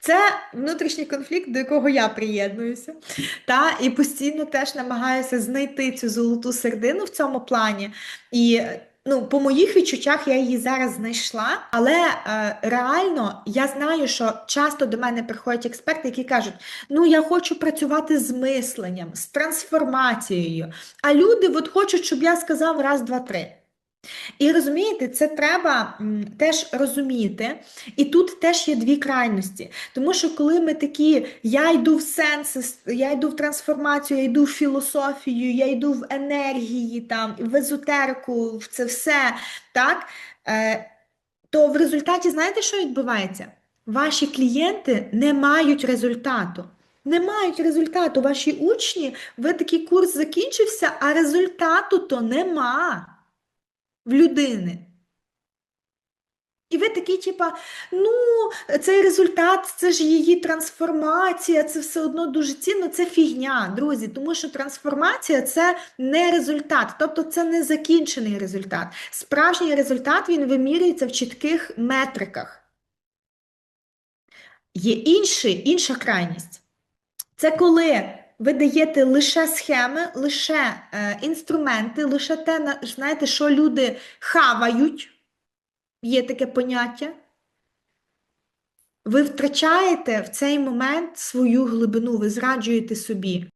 Це внутрішній конфлікт, до якого я приєднуюся, та і постійно теж намагаюся знайти цю золоту середину в цьому плані. І ну, по моїх відчуттях я її зараз знайшла, але е, реально я знаю, що часто до мене приходять експерти, які кажуть: ну я хочу працювати з мисленням, з трансформацією. А люди от хочуть, щоб я сказав раз, два, три. І розумієте, це треба теж розуміти. І тут теж є дві крайності. Тому що коли ми такі, я йду в сенси, я йду в трансформацію, я йду в філософію, я йду в енергії, там, в езотерику, в це все, так, е, то в результаті знаєте, що відбувається? Ваші клієнти не мають результату. Не мають результату. Ваші учні, ви такий курс закінчився, а результату то нема в людини. І ви такі, типа, ну, цей результат, це ж її трансформація, це все одно дуже цінно, це фігня, друзі, тому що трансформація це не результат, тобто це не закінчений результат. Справжній результат він вимірюється в чітких метриках. Є інший, інша крайність. Це коли ви даєте лише схеми, лише е, інструменти, лише те, на- знаєте, що люди хавають, є таке поняття. Ви втрачаєте в цей момент свою глибину, ви зраджуєте собі.